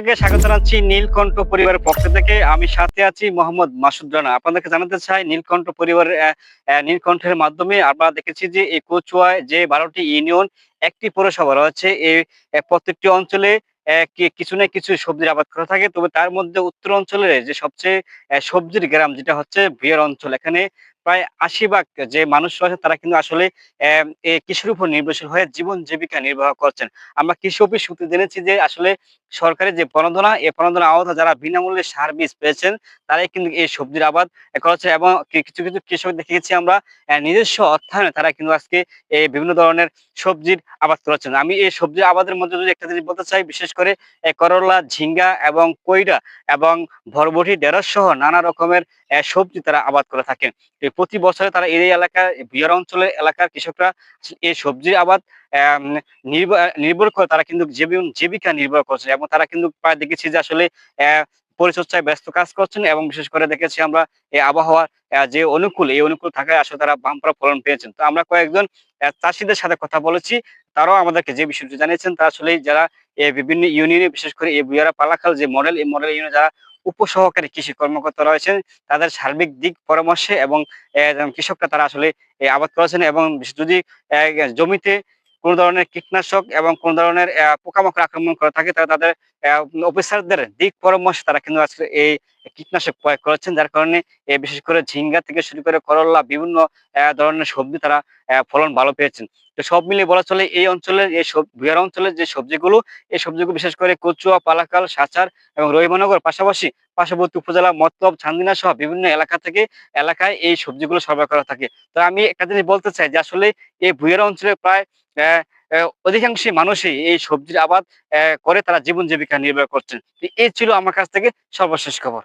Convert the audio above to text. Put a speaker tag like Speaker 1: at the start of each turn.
Speaker 1: প্রত্যেককে স্বাগত জানাচ্ছি নীলকণ্ঠ পরিবারের পক্ষ থেকে। আমি সাথে আছি মোহাম্মদ মাসুদ রানা। আপনাদেরকে জানাতে চাই, নীলকণ্ঠ পরিবারের নীলকণ্ঠের মাধ্যমে আমরা দেখেছি যে এই কচুয়ায় যে বারোটি ইউনিয়ন, একটি পৌরসভা রয়েছে। এই প্রত্যেকটি অঞ্চলে কিছু না কিছু সবজির আবাদ করা থাকে। তবে তার মধ্যে উত্তর অঞ্চলের যে সবচেয়ে সবজির গ্রাম যেটা হচ্ছে বিয়ের অঞ্চল, এখানে প্রায় আশি ভাগ যে মানুষ রয়েছে তারা কিন্তু আসলে কৃষির উপর নির্ভরশীল হয়ে জীবন জীবিকা নির্বাহ করছেন। আমরা কৃষি অফিস সূত্রে জেনেছি যে আসলে সরকারের যে প্রণোদনা, এই প্রণোদনা আওতা যারা বিনামূল্যে সার বীজ পেয়েছেন, তারাই কিন্তু এই সবজির আবাদ করেছে এবং কিছু কিছু কৃষক দেখেছি আমরা নিজস্ব অর্থায়নে তারা কিন্তু আজকে এই বিভিন্ন ধরনের সবজির আবাদ করেছেন। আমি এই সবজির আবাদের মধ্যে যদি একটা জিনিস বলতে চাই, বিশেষ করে করলা, ঝিঙ্গা এবং কইরা এবং ভরবটি ঢেঁড়স সহ নানা রকমের সবজি তারা আবাদ করে থাকেন। প্রতি বছরে তারা এই এলাকার বিহার অঞ্চলের এলাকার কৃষকরা এই সবজির আবাদ নির্ভর করে তারা কিন্তু জীবিকা নির্ভর করছে এবং তারা কিন্তু প্রায় দেখেছি যে আসলে পরিচর্যায় ব্যস্ত কাজ করছেন এবং বিশেষ করে দেখেছি আমরা এই আবহাওয়ার যে অনুকূল, এই অনুকূল থাকায় আসলে তারা বাম্পার ফলন পেয়েছেন। তো আমরা কয়েকজন চাষিদের সাথে কথা বলেছি, তারাও আমাদেরকে যে বিষয়টি জানিয়েছেন তারা আসলে যারা বিভিন্ন ইউনিয়নে, বিশেষ করে এই বুয়ারা পালাখাল যে মডেল, এই মডেল ইউনিয়নে যারা উপসহকারী কৃষি কর্মকর্তা রয়েছেন, তাদের সার্বিক দিক পরামর্শে এবং কৃষকরা তারা আসলে আবাদ করেছেন এবং যদি জমিতে কোন ধরনের কীটনাশক এবং কোন ধরনের পোকামাকড় আক্রমণ করে থাকে, তারা তাদের অফিসারদের দিক পরামর্শ তারা কিন্তু আজকে এই কীটনাশক প্রয়োগ করেছেন যার কারণে বিশেষ করে ঝিঙ্গা থেকে শুরু করে করল্লা বিভিন্ন ধরনের সবজি তারা ফলন ভালো পেয়েছেন। তো সব মিলিয়ে বলা চলে এই অঞ্চলের এই বিহার অঞ্চলের যে সবজিগুলো এই সবজিগুলো বিশেষ করে কচুয়া পালাকাল সাচার এবং রহিমানগর পাশাপাশি পার্শ্ববর্তী উপজেলা মতলব চান্দিনা সহ বিভিন্ন এলাকা থেকে এলাকায় এই সবজিগুলো সরবরাহ করা থাকে। তো আমি একটা জিনিস বলতে চাই যে আসলে এই ভুইয়ার অঞ্চলে প্রায় আহ, আহ, অধিকাংশই মানুষই এই সবজির আবাদ করে তারা জীবন জীবিকা নির্বাহ করছেন। এই ছিল আমার কাছ থেকে সর্বশেষ খবর।